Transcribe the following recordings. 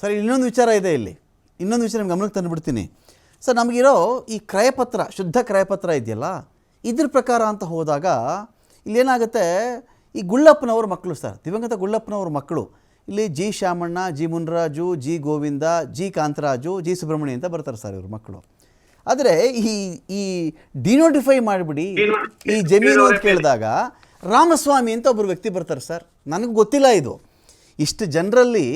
Sir ಇನ್ನೊಂದು ವಿಚಾರ ಇದೆ ಇಲ್ಲಿ. ಇನ್ನೊಂದು ವಿಚಾರ ನಿಮ್ಗೆ ಗಮನಕ್ಕೆ ತಂದುಬಿಡ್ತೀನಿ. ಸರ್, ನಮಗಿರೋ ಈ ಕ್ರಯಪತ್ರ, ಶುದ್ಧ ಕ್ರಯಪತ್ರ ಇದೆಯಲ್ಲ, ಇದ್ರ ಪ್ರಕಾರ ಅಂತ ಹೋದಾಗ ಇಲ್ಲೇನಾಗುತ್ತೆ ಈ ಗುಳ್ಳಪ್ಪನವ್ರ ಮಕ್ಕಳು ಸರ್, ದಿವಂಗತ ಗುಳ್ಳಪ್ಪನವ್ರ ಮಕ್ಕಳು ಇಲ್ಲಿ G Shyamanna, G Munraju, G Govinda, G Kantharaju, G Subrahmanya ಅಂತ ಬರ್ತಾರೆ ಸರ್ ಇವ್ರ ಮಕ್ಕಳು ಆದರೆ ಈ ಈ ಡಿನೋಟಿಫೈ ಮಾಡಿಬಿಡಿ, ಈ ಜಮೀನು ಅಂತ ಕೇಳಿದಾಗ ರಾಮಸ್ವಾಮಿ ಅಂತ ಒಬ್ಬರು ವ್ಯಕ್ತಿ ಬರ್ತಾರೆ ಸರ್. ನನಗೆ ಗೊತ್ತಿಲ್ಲ ಇದು. ಇಷ್ಟು ಜನರಲ್ಲಿ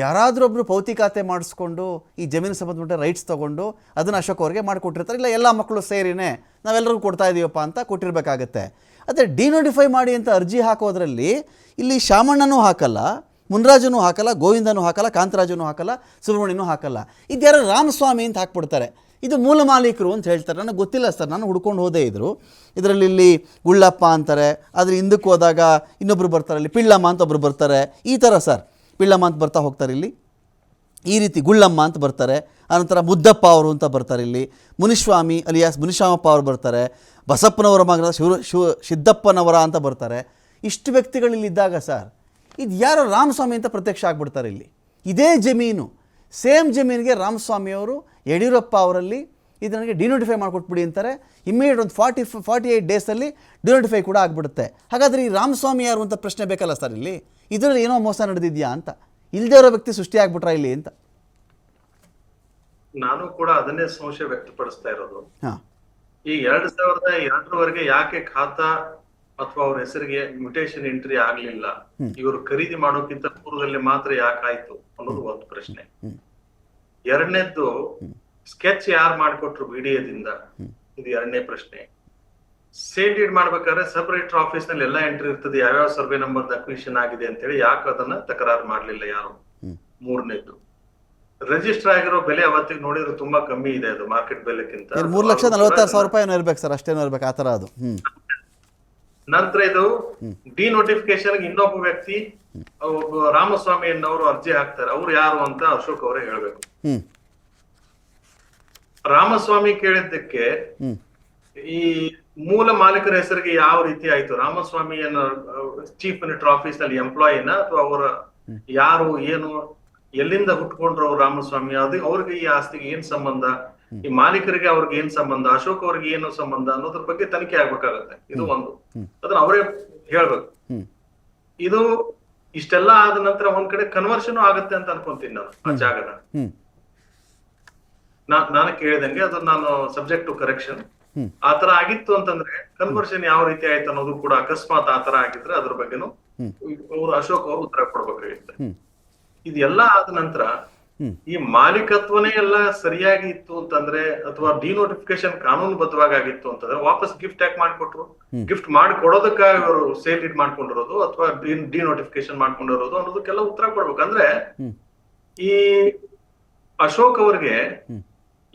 ಯಾರಾದರೂ ಒಬ್ಬರು ಖಾತೆ ಮಾಡಿಸ್ಕೊಂಡು ಈ ಜಮೀನು ಸಂಬಂಧಪಟ್ಟ ರೈಟ್ಸ್ ತೊಗೊಂಡು ಅದನ್ನು ಅಶೋಕ್ ಅವ್ರಿಗೆ ಮಾಡಿಕೊಟ್ಟಿರ್ತಾರೆ. ಇಲ್ಲ, ಎಲ್ಲ ಮಕ್ಕಳು ಸೇರಿನೇ ನಾವೆಲ್ಲರಿಗೂ ಕೊಡ್ತಾ ಇದೀವಪ್ಪ ಅಂತ ಕೊಟ್ಟಿರಬೇಕಾಗತ್ತೆ. ಅದೇ ಡಿನೋಟಿಫೈ ಮಾಡಿ ಅಂತ ಅರ್ಜಿ ಹಾಕೋದ್ರಲ್ಲಿ ಇಲ್ಲಿ ಶಾಮಣ್ಣನೂ ಹಾಕಲ್ಲ, ಮುನ್ರಾಜನೂ ಹಾಕಲ್ಲ, ಗೋವಿಂದನೂ ಹಾಕಲ್ಲ, ಕಾಂತರಾಜನೂ ಹಾಕಲ್ಲ, ಸುಬ್ರಹ್ಮಣ್ಯನೂ ಹಾಕಲ್ಲ. ಇದ್ಯಾರು ರಾಮಸ್ವಾಮಿ ಅಂತ ಹಾಕ್ಬಿಡ್ತಾರೆ. ಇದು ಮೂಲ ಮಾಲೀಕರು ಅಂತ ಹೇಳ್ತಾರೆ. ನನಗೆ ಗೊತ್ತಿಲ್ಲ ಸರ್, ನಾನು ಹುಡ್ಕೊಂಡು ಹೋದೇ ಇದ್ದರು ಇದರಲ್ಲಿ ಇಲ್ಲಿ ಗುಳ್ಳಪ್ಪ ಅಂತಾರೆ, ಆದರೆ ಹಿಂದಕ್ಕೆ ಹೋದಾಗ ಇನ್ನೊಬ್ರು ಬರ್ತಾರೆ ಇಲ್ಲಿ ಪಿಳ್ಳಮ್ಮ ಅಂತ ಒಬ್ಬರು ಬರ್ತಾರೆ. ಈ ಥರ ಸರ್. ಪಿಳ್ಳಮ್ಮ ಅಂತ ಬರ್ತಾ ಹೋಗ್ತಾರೆ ಇಲ್ಲಿ. ಈ ರೀತಿ ಗುಳ್ಳಮ್ಮ ಅಂತ ಬರ್ತಾರೆ. ಆನಂತರ ಮುದ್ದಪ್ಪ ಅವರು ಅಂತ ಬರ್ತಾರೆ ಇಲ್ಲಿ. ಮುನಿಸ್ವಾಮಿ ಅಲಿಯಾಸ್ ಮುನಿಸ್ವಾಮಪ್ಪ ಅವರು ಬರ್ತಾರೆ. ಬಸಪ್ಪನವರ ಮಗನ ಶಿವ ಶಿವ, ಸಿದ್ದಪ್ಪನವರ ಅಂತ ಬರ್ತಾರೆ. ಇಷ್ಟು ವ್ಯಕ್ತಿಗಳಿಲ್ಲಿದ್ದಾಗ ಸರ್, ಇದು ಯಾರೋ ರಾಮಸ್ವಾಮಿ ಅಂತ ಪ್ರತ್ಯಕ್ಷ ಆಗ್ಬಿಡ್ತಾರೆ ಇಲ್ಲಿ. ಇದೇ ಜಮೀನು. ಸೇಮ್ ಜಮೀನಿಗೆ ರಾಮಸ್ವಾಮಿಯವರು ಯಡಿಯೂರಪ್ಪ ಅವರಲ್ಲಿ ಇದು ನನಗೆ ಡಿನೋಟಿಫೈ ಮಾಡಿಕೊಟ್ಬಿಡಿ ಅಂತಾರೆ. ಇಮ್ಮಿಡಿಯೇಟ್ ಒಂದು ಫಾರ್ಟಿ ಫಾರ್ಟಿ ಏಯ್ಟ್ ಡೇಸಲ್ಲಿ ಡಿನೋಟಿಫೈ ಕೂಡ ಆಗಿಬಿಡುತ್ತೆ. ಹಾಗಾದರೆ ಈ ರಾಮಸ್ವಾಮಿ ಯಾರು ಅಂತ ಪ್ರಶ್ನೆ ಬೇಕಲ್ಲ ಸರ್ ಇಲ್ಲಿ? ಇದರಲ್ಲಿ ಏನೋ ಮೋಸ ನಡೆದಿದ್ಯಾ ಅಂತ. ಇಲ್ಲದೇ ಇರೋ ವ್ಯಕ್ತಿ ಸೃಷ್ಟಿ ಆಗ್ಬಿಟ್ರಾ ಇಲ್ಲಿ ಅಂತ. ನಾನು ಕೂಡ ಅದನ್ನೇ ಸಂಶಯ ವ್ಯಕ್ತಪಡಿಸ್ತಾ ಇರೋದು. ಈ ಎರಡ್ ಸಾವಿರದ ಎರಡರವರೆಗೆ ಯಾಕೆ ಖಾತಾ ಅಥವಾ ಅವ್ರ ಹೆಸರಿಗೆ ಮ್ಯೂಟೇಶನ್ ಎಂಟ್ರಿ ಆಗ್ಲಿಲ್ಲ? ಇವರು ಖರೀದಿ ಮಾಡೋಕ್ಕಿಂತ ಪೂರ್ವದಲ್ಲಿ ಮಾತ್ರ ಯಾಕಾಯ್ತು ಅನ್ನೋದು ಒಂದು ಪ್ರಶ್ನೆ. ಎರಡನೇದ್ದು ಸ್ಕೆಚ್ ಯಾರು ಮಾಡಿಕೊಟ್ರು ಬಿಡಿಎದಿಂದ ಇದು ಎರಡನೇ ಪ್ರಶ್ನೆ. ಸೇಲ್ ಡೀಡ್ ಮಾಡ್ಬೇಕಾದ್ರೆ ಸಬ್ ರೈಟರ್ ಆಫೀಸ್ನಲ್ಲಿ ಎಲ್ಲಾ ಎಂಟ್ರಿ ಇರ್ತದೆ. ಯಾವ್ಯಾವ ಸರ್ವೆ ನಂಬರ್ ಅಕ್ವಿಷನ್ ಆಗಿದೆ ಅಂತ ಹೇಳಿ ಯಾಕೆ ಅದನ್ನ ತಕರಾರು ಮಾಡ್ಲಿಲ್ಲ ಯಾರು. ಮೂರನೇದು ರಿಜಿಸ್ಟರ್ ಆಗಿರೋ ಬೆಲೆ ಅವತ್ತಿಗೆ ನೋಡಿದ್ರೆ ತುಂಬಾ ಕಮ್ಮಿ ಇದೆ ಅದು ಮಾರ್ಕೆಟ್ ಬೆಲೆಕ್ಕಿಂತ. ಮೂರು ಲಕ್ಷ ನಲವತ್ತಾರು ಸಾವಿರ ರೂಪಾಯಿ ಇರ್ಬೇಕು ಸರ್ ಅಷ್ಟೇನೋ ಇರ್ಬೇಕು ಆತರ ಅದು. ನಂತರ ಇದು ಡಿ ನೋಟಿಫಿಕೇಶನ್ ಇನ್ನೊಬ್ಬ ವ್ಯಕ್ತಿ ಒಬ್ಬ ರಾಮಸ್ವಾಮಿ ಅನ್ನೋರು ಅರ್ಜಿ ಹಾಕ್ತಾರೆ. ಅವ್ರು ಯಾರು ಅಂತ ಅಶೋಕ್ ಅವರೇ ಹೇಳ್ಬೇಕು. ರಾಮಸ್ವಾಮಿ ಕೇಳಿದ್ದಕ್ಕೆ ಈ ಮೂಲ ಮಾಲೀಕರ ಹೆಸರಿಗೆ ಯಾವ ರೀತಿ ಆಯ್ತು? ರಾಮಸ್ವಾಮಿ ಅನ್ನೋ ಚೀಫ್ ಮಿನಿಸ್ಟರ್ ಆಫೀಸ್ನಲ್ಲಿ ಎಂಪ್ಲಾಯಿನ ಅಥವಾ ಅವರ ಯಾರು ಏನು ಎಲ್ಲಿಂದ ಹುಟ್ಕೊಂಡ್ರು ಅವ್ರು ರಾಮಸ್ವಾಮಿ? ಅದು ಅವ್ರಿಗೆ ಈ ಆಸ್ತಿಗೆ ಏನ್ ಸಂಬಂಧ? ಈ ಮಾಲೀಕರಿಗೆ ಅವ್ರಿಗೆ ಏನ್ ಸಂಬಂಧ? ಅಶೋಕ್ ಅವ್ರಿಗೆ ಏನು ಸಂಬಂಧ? ಅನ್ನೋದ್ರ ಬಗ್ಗೆ ತನಿಖೆ ಆಗ್ಬೇಕಾಗತ್ತೆ. ಇದು ಒಂದು. ಅದನ್ನ ಅವರೇ ಹೇಳ್ಬೇಕು. ಇದು ಇಷ್ಟೆಲ್ಲ ಆದ ನಂತರ ಒಂದ್ ಕಡೆ ಕನ್ವರ್ಷನ್ ಆಗತ್ತೆ ಅಂತ ಅನ್ಕೊಂತೀನಿ ನಾನು ಆ ಜಾಗನ. ನಾನು ಕೇಳಿದಂಗೆ ಅದನ್ನ ನಾನು ಸಬ್ಜೆಕ್ಟ್ ಟು ಕರೆಕ್ಷನ್. ಆತರ ಆಗಿತ್ತು ಅಂತಂದ್ರೆ ಕನ್ವರ್ಷನ್ ಯಾವ ರೀತಿ ಆಯ್ತು ಅನ್ನೋದು ಕೂಡ ಅಕಸ್ಮಾತ್ ಆತರ ಆಗಿದ್ರೆ ಅದ್ರ ಬಗ್ಗೆನು ಅವರು ಅಶೋಕ್ ಅವರು ಉತ್ತರ ಕೊಡ್ಬೇಕಾಗಿತ್ತು ಇದೆಲ್ಲಾ ಆದ ನಂತರ ಈ ಮಾಲೀಕತ್ವನೇ ಎಲ್ಲ ಸರಿಯಾಗಿ ಇತ್ತು ಅಂತಂದ್ರೆ ಅಥವಾ ಡಿನೋಟಿಫಿಕೇಶನ್ ಕಾನೂನು ಬದ್ಧವಾಗಿತ್ತು ಅಂತಂದ್ರೆ ವಾಪಸ್ ಗಿಫ್ಟ್ ಯಾಕೆ ಮಾಡಿಕೊಟ್ರು ಗಿಫ್ಟ್ ಮಾಡ್ಕೊಡೋದಕ್ಕಾಗಿ ಅವರು ಸೇಲ್ ಇಟ್ ಮಾಡ್ಕೊಂಡಿರೋದು ಅಥವಾ ಡಿನೋಟಿಫಿಕೇಶನ್ ಮಾಡ್ಕೊಂಡಿರೋದು ಅನ್ನೋದಕ್ಕೆಲ್ಲ ಉತ್ತರ ಕೊಡ್ಬೇಕು ಅಂದ್ರೆ ಈ ಅಶೋಕ್ ಅವ್ರಿಗೆ.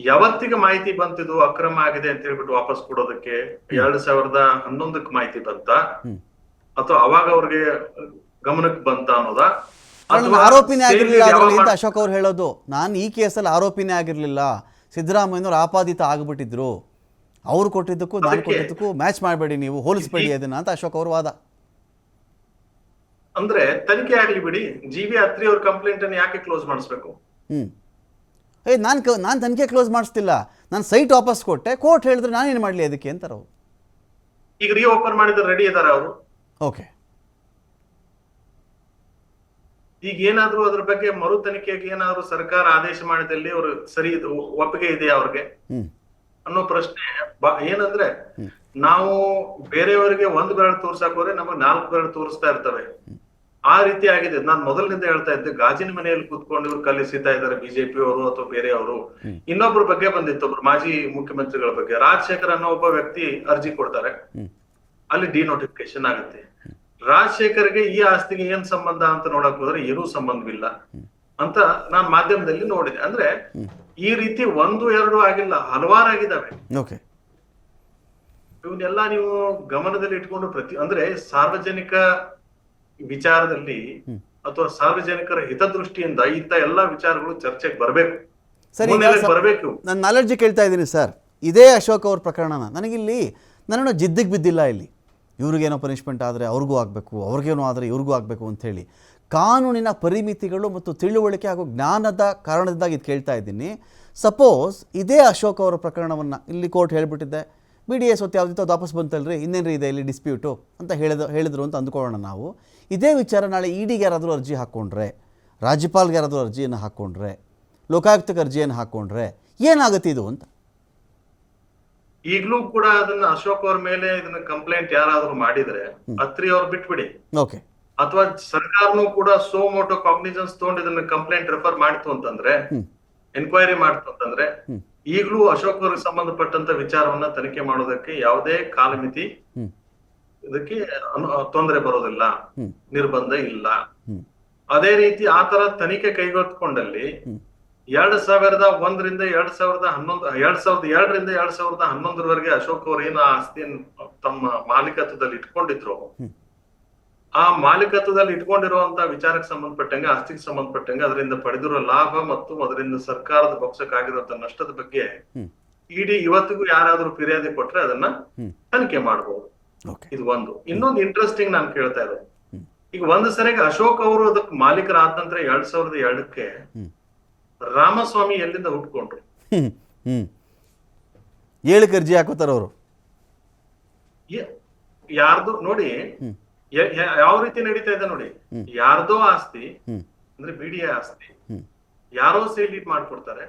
ಯಾವತ್ತಿಗೆ ಮಾಹಿತಿ ಬಂತಿದು ಅಕ್ರಮ ಆಗಿದೆ ಅಂತ ಹೇಳ್ಬಿಟ್ಟು ವಾಪಸ್ ಕೊಡೋದಕ್ಕೆ ಎರಡ್ ಸಾವಿರದ ಹನ್ನೊಂದಕ್ಕೆ ಮಾಹಿತಿ ಬಂತ. ಅಥವಾ ಅವಾಗ ಅವ್ರಿಗೆ ಗಮನಕ್ಕೆ ಬಂತ ಅನ್ನೋದ? ಆರೋಪಿನೇ ಆಗಿರ್ಲಿಲ್ಲ ಅಂತ ಅಶೋಕ್ ಅವ್ರು ಹೇಳೋದು. ನಾನು ಈ ಕೇಸಲ್ಲಿ ಆರೋಪಿನೇ ಆಗಿರ್ಲಿಲ್ಲ. ಸಿದ್ದರಾಮಯ್ಯನವ್ರು ಆಪಾದಿತ ಆಗ್ಬಿಟ್ಟಿದ್ರು. ಅವ್ರು ಕೊಟ್ಟಿದ್ದಕ್ಕೂ ನಾನು ಕೊಟ್ಟಿದ್ದಕ್ಕೂ ಮ್ಯಾಚ್ ಮಾಡಬೇಡಿ ನೀವು ಹೋಲಿಸ್ಬೇಡಿ ಅದನ್ನ ಅಂತ ಅಶೋಕ್ ಅವ್ರ ವಾದ. ಅಂದ್ರೆ ತನಿಖೆ ಆಗ್ಲಿ ಬಿಡಿ. ಜಿ ವಿ ಅತ್ರಿ ಅವ್ರ ಕಂಪ್ಲೇಂಟ್ ಅನ್ನು ಯಾಕೆ ಕ್ಲೋಸ್ ಮಾಡಿಸ್ಬೇಕು? ಏ ನಾನು ಕ ನಾನು ತನಿಖೆ ಕ್ಲೋಸ್ ಮಾಡಿಸ್ತಿಲ್ಲ. ನಾನು ಸೈಟ್ ವಾಪಸ್ ಕೊಟ್ಟೆ. ಕೋರ್ಟ್ ಹೇಳಿದ್ರೆ ನಾನೇನು ಮಾಡಲಿ ಅದಕ್ಕೆ ಅಂತಾರೆ ಅವರು. ಈಗ ರೀ ಓಪನ್ ಮಾಡಿದ್ರೆ ರೆಡಿ ಇದಾರೆ ಅವರು. ಓಕೆ ಈಗ ಏನಾದರೂ ಅದ್ರ ಬಗ್ಗೆ ಮರು ತನಿಖೆಗೆ ಏನಾದರೂ ಸರ್ಕಾರ ಆದೇಶ ಮಾಡಿದಲ್ಲಿ ಅವರು ಸರಿ ಇದು ಒಪ್ಪಿಗೆ ಇದೆಯಾ ಅವ್ರಿಗೆ? ಅನ್ನೋ ಪ್ರಶ್ನೆ ಏನಂದ್ರೆ ನಾವು ಬೇರೆಯವರಿಗೆ ಒಂದ್ ಬೆರಳು ತೋರ್ಸಾಕೋರೆ ನಮಗ್ ನಾಲ್ಕು ಬೆರಳು ತೋರಿಸ್ತಾ ಇರ್ತವೆ. ಆ ರೀತಿ ಆಗಿದೆ. ನಾನು ಮೊದಲಿನಿಂದ ಹೇಳ್ತಾ ಇದ್ದೆ ಗಾಜಿನ ಮನೆಯಲ್ಲಿ ಕೂತ್ಕೊಂಡು ಇವ್ರು ಕಲಿಸಿತಾ ಇದ್ದಾರೆ ಬಿಜೆಪಿ ಅವರು ಅಥವಾ ಬೇರೆಯವರು. ಇನ್ನೊಬ್ರ ಬಗ್ಗೆ ಬಂದಿತ್ತು ಒಬ್ರು ಮಾಜಿ ಮುಖ್ಯಮಂತ್ರಿಗಳ ಬಗ್ಗೆ. ರಾಜಶೇಖರ್ ಅನ್ನೋ ಒಬ್ಬ ವ್ಯಕ್ತಿ ಅರ್ಜಿ ಕೊಡ್ತಾರೆ. ಅಲ್ಲಿ ಡಿನೋಟಿಫಿಕೇಶನ್ ಆಗುತ್ತೆ. ರಾಜಶೇಖರ್ಗೆ ಈ ಆಸ್ತಿಗೆ ಏನ್ ಸಂಬಂಧ ಅಂತ ನೋಡಕ್ ಹೋದ್ರೆ ಏನೂ ಸಂಬಂಧವಿಲ್ಲ ಅಂತ ನಾನ್ ಮಾಧ್ಯಮದಲ್ಲಿ ನೋಡಿದೆ. ಅಂದ್ರೆ ಈ ರೀತಿ ಒಂದು ಎರಡು ಆಗಿಲ್ಲ ಹಲವಾರು ಆಗಿದಾವೆ ಓಕೆ. ಇವನ್ನೆಲ್ಲ ನೀವು ಗಮನದಲ್ಲಿ ಇಟ್ಕೊಂಡು ಪ್ರತಿ ಅಂದ್ರೆ ಸಾರ್ವಜನಿಕ ವಿಚಾರದಲ್ಲಿ ಅಥವಾ ಸಾರ್ವಜನಿಕರ ಹಿತದೃಷ್ಟಿಯಿಂದ ಇಂಥ ಎಲ್ಲಾ ವಿಚಾರಗಳು ಚರ್ಚೆಗೆ ಬರಬೇಕು. ಸರಿ ಬರಬೇಕು. ನನ್ನ ನಾನು ನಾಲೆಡ್ಜ್ ಕೇಳ್ತಾ ಇದ್ದೀನಿ ಸರ್. ಇದೇ ಅಶೋಕ್ ಅವ್ರ ಪ್ರಕರಣನ. ನನಗಿಲ್ಲಿ ನನ್ನನ್ನು ಜಿದ್ದಿಗೆ ಬಿದ್ದಿಲ್ಲ ಇಲ್ಲಿ. ಇವ್ರಿಗೇನೋ ಪನಿಷ್ಮೆಂಟ್ ಆದರೆ ಅವ್ರಿಗೂ ಆಗಬೇಕು ಅವ್ರಿಗೇನೋ ಆದರೆ ಇವ್ರಿಗೂ ಆಗಬೇಕು ಅಂಥೇಳಿ ಕಾನೂನಿನ ಪರಿಮಿತಿಗಳು ಮತ್ತು ತಿಳುವಳಿಕೆ ಹಾಗೂ ಜ್ಞಾನದ ಕಾರಣದಿಂದಾಗಿ ಇದು ಕೇಳ್ತಾ ಇದ್ದೀನಿ. ಸಪೋಸ್ ಇದೇ ಅಶೋಕ್ ಅವರ ಪ್ರಕರಣವನ್ನು ಇಲ್ಲಿ ಕೋರ್ಟ್ ಹೇಳಿಬಿಟ್ಟಿದೆ ಬಿ ಡಿ ಎಸ್ ಹೊತ್ತು ಯಾವುದಿತ್ತು ಅದು ವಾಪಸ್ ಬಂತಲ್ರಿ? ಇನ್ನೇನು ಇದೆ ಇಲ್ಲಿ ಡಿಸ್ಪ್ಯೂಟು ಅಂತ ಹೇಳಿದ ಹೇಳಿದ್ರು ಅಂತ ಅಂದ್ಕೊಳ್ಳೋಣ ನಾವು. ಇದೇ ವಿಚಾರ ನಾಳೆ ಇಡಿಗೆ ಯಾರಾದರೂ ಅರ್ಜಿ ಹಾಕ್ಕೊಂಡ್ರೆ ರಾಜ್ಯಪಾಲ್ಗೆ ಯಾರಾದರೂ ಅರ್ಜಿಯನ್ನು ಹಾಕ್ಕೊಂಡ್ರೆ ಲೋಕಾಯುಕ್ತಕ್ಕೆ ಅರ್ಜಿಯನ್ನು ಹಾಕ್ಕೊಂಡ್ರೆ ಏನಾಗುತ್ತೆ ಇದು ಅಂತ? ಈಗಲೂ ಕೂಡ ಅದನ್ನ ಅಶೋಕ್ ಅವ್ರ ಮೇಲೆ ಇದನ್ನ ಕಂಪ್ಲೇಂಟ್ ಯಾರಾದ್ರೂ ಮಾಡಿದ್ರೆ ಅತ್ರಿ ಅವ್ರು ಬಿಟ್ಬಿಡಿ. ಓಕೆ. ಅಥವಾ ಸರ್ಕಾರನು ಕೂಡ ಸೋ ಮೋಟೋ ಕಾಗ್ನಿಜನ್ಸ್ ತಗೊಂಡು ಇದನ್ನ ಕಂಪ್ಲೇಂಟ್ ರೆಫರ್ ಮಾಡ್ತು ಅಂತಂದ್ರೆ. ಎನ್ಕ್ವೈರಿ ಮಾಡ್ತು ಅಂತಂದ್ರೆ. ಈಗ್ಲೂ ಅಶೋಕ್ ಅವ್ರಿಗೆ ಸಂಬಂಧಪಟ್ಟಂತ ವಿಚಾರವನ್ನ ತನಿಖೆ ಮಾಡೋದಕ್ಕೆ ಯಾವುದೇ ಕಾಲಮಿತಿ ಇದಕ್ಕೆ ತೊಂದರೆ ಬರೋದಿಲ್ಲ. ನಿರ್ಬಂಧ ಇಲ್ಲ. ಅದೇ ರೀತಿ ಆತರ ತರ ತನಿಖೆ ಕೈಗೊತ್ಕೊಂಡಲ್ಲಿ. ಎರಡ್ ಸಾವಿರದ ಒಂದರಿಂದ ಎರಡ್ ಸಾವಿರದ ಹನ್ನೊಂದು ಎರಡ್ ಸಾವಿರದ ಎರಡರಿಂದ ಎರಡ್ ಸಾವಿರದ ಹನ್ನೊಂದರವರೆಗೆ ಅಶೋಕ್ ಅವರು ಏನು ಆಸ್ತಿಯನ್ನು ತಮ್ಮ ಮಾಲೀಕತ್ವದಲ್ಲಿ ಇಟ್ಕೊಂಡಿದ್ರು. ಆ ಮಾಲೀಕತ್ವದಲ್ಲಿ ಇಟ್ಕೊಂಡಿರುವಂತ ವಿಚಾರಕ್ಕೆ ಸಂಬಂಧಪಟ್ಟಂಗೆ ಆಸ್ತಿಗೆ ಸಂಬಂಧಪಟ್ಟಂಗೆ ಅದರಿಂದ ಪಡೆದಿರೋ ಲಾಭ ಮತ್ತು ಅದರಿಂದ ಸರ್ಕಾರದ ಪಕ್ಷಕ್ಕಾಗಿರುವಂತ ನಷ್ಟದ ಬಗ್ಗೆ ಇಡಿ ಇವತ್ತಿಗೂ ಯಾರಾದ್ರೂ ಫಿರ್ಯಾದಿ ಕೊಟ್ರೆ ಅದನ್ನ. ತನಿಖೆ ಮಾಡಬಹುದು ಇದು ಒಂದು. ಇನ್ನೊಂದು ಇಂಟ್ರೆಸ್ಟಿಂಗ್ ನಾನು ಕೇಳ್ತಾ ಇರೋದು. ಈಗ ಒಂದು ಸರಿಗೆ ಅಶೋಕ್ ಅವರು ಅದಕ್ಕೆ ಮಾಲೀಕರಾದ ನಂತರ ಎರಡ್ ಸಾವಿರದ ಎರಡಕ್ಕೆ ರಾಮಸ್ವಾಮಿ ಎಲ್ಲಿಂದ ಹುಟ್ಕೊಂಡ್ರು? ಏಳಕ್ಕೆ ಅರ್ಜಿ ಹಾಕೋತಾರ ಅವರು. ಯಾರ್ದು? ನೋಡಿ ಯಾವ ರೀತಿ ನಡೀತಾ ಇದೆ ನೋಡಿ. ಯಾರ್ದೋ ಆಸ್ತಿ ಅಂದ್ರೆ ಬಿಡಿಎ ಆಸ್ತಿ ಯಾರೋ ಸೇಲ್ ಇಟ್ ಮಾಡ್ಕೊಡ್ತಾರೆ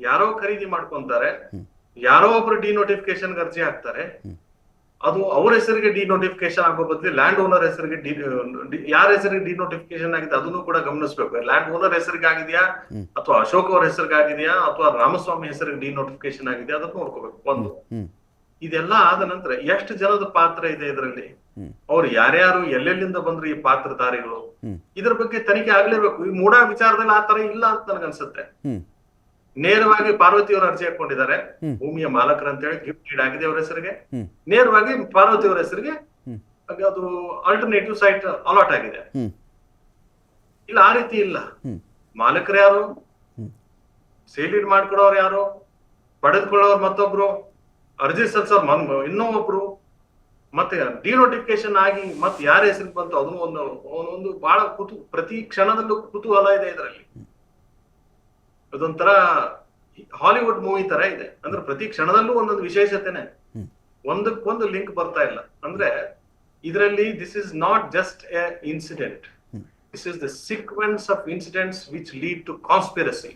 ಯಾರೋ ಖರೀದಿ ಮಾಡ್ಕೊಂತಾರೆ. ಯಾರೋ ಒಬ್ರು ಡಿನೋಟಿಫಿಕೇಶನ್ ಅರ್ಜಿ ಹಾಕ್ತಾರೆ ಅದು ಅವ್ರ ಹೆಸರಿಗೆ ಡಿ ನೋಟಿಫಿಕೇಶನ್ ಆಗೋ ಬದಲು ಲ್ಯಾಂಡ್ ಓನರ್ ಹೆಸರಿಗೆ ಡಿ ಡಿ- ಯಾರ ಹೆಸರಿಗೆ ಡಿನೋಟಿಫಿಕೇಶನ್ ಆಗಿದೆ ಅದನ್ನು ಕೂಡ ಗಮನಿಸಬೇಕು. ಲ್ಯಾಂಡ್ ಓನರ್ ಹೆಸರಿಗೆ ಆಗಿದೆಯಾ ಅಥವಾ ಅಶೋಕ್ ಅವರ ಹೆಸರಿಗೆ ಆಗಿದೆಯಾ ಅಥವಾ ರಾಮಸ್ವಾಮಿ ಹೆಸರಿಗೆ ಡಿನೋಟಿಫಿಕೇಶನ್ ಆಗಿದೆಯಾ ಅದನ್ನು ನೋಡ್ಕೋಬೇಕು. ಒಂದು. ಇದೆಲ್ಲ ಆದ ನಂತರ ಎಷ್ಟು ಜನದ ಪಾತ್ರ ಇದೆ ಇದರಲ್ಲಿ? ಅವ್ರು ಯಾರ್ಯಾರು ಎಲ್ಲೆಲ್ಲಿಂದ ಬಂದ್ರು ಈ ಪಾತ್ರಧಾರಿಗಳು? ಇದ್ರ ಬಗ್ಗೆ ತನಿಖೆ ಆಗ್ಲೇಬೇಕು. ಈ ಮೂಡ ವಿಚಾರದಲ್ಲಿ ಆ ತರ ಇಲ್ಲ ಅಂತ ನನಗನ್ಸುತ್ತೆ ನೇರವಾಗಿ ಪಾರ್ವತಿ ಅವರು ಅರ್ಜಿ ಹಾಕೊಂಡಿದ್ದಾರೆ ಭೂಮಿಯ ಮಾಲಕರು ಅಂತ ಹೇಳಿ ಗಿಫ್ಟ್ ಡೀಡ್ ಆಗಿದೆ ಅವರ ಹೆಸರಿಗೆ. ನೇರವಾಗಿ ಪಾರ್ವತಿ ಅವರ ಹೆಸರಿಗೆ ಅದು ಆಲ್ಟರ್ನೇಟಿವ್ ಸೈಟ್ ಅಲಾಟ್ ಆಗಿದೆ. ಇಲ್ಲ ಆ ರೀತಿ ಇಲ್ಲ. ಮಾಲಕರು ಯಾರು? ಸೇಲ್ ಇಡ್ ಮಾಡ್ಕೊಡೋರು ಯಾರು? ಪಡೆದುಕೊಳ್ಳೋರು ಮತ್ತೊಬ್ರು? ಅರ್ಜಿ ಸಲ್ಸೋರ್ ಮನ್ ಇನ್ನೂ ಒಬ್ರು ಮತ್ತೆ ಡಿನೋಟಿಫಿಕೇಶನ್ ಆಗಿ ಮತ್ತೆ ಯಾರ ಹೆಸರು ಬಂತು ಅದನ್ನು ಒಂದು ಒಂದು ಬಹಳ ಕುತು ಪ್ರತಿ ಕ್ಷಣದಲ್ಲೂ ಕುತೂಹಲ ಇದೆ ಇದರಲ್ಲಿ. ಅದೊಂಥರ ಹಾಲಿವುಡ್ ಮೂವಿ ತರ ಇದೆ. ಅಂದ್ರೆ ಪ್ರತಿ ಕ್ಷಣದಲ್ಲೂ ಒಂದೊಂದು ವಿಶೇಷತೆನೆ. ಒಂದಕ್ಕೊಂದು ಲಿಂಕ್ ಬರ್ತಾ ಇಲ್ಲ. ಅಂದ್ರೆ ಇದರಲ್ಲಿ this is not just a incident. This is the sequence of incidents which lead to conspiracy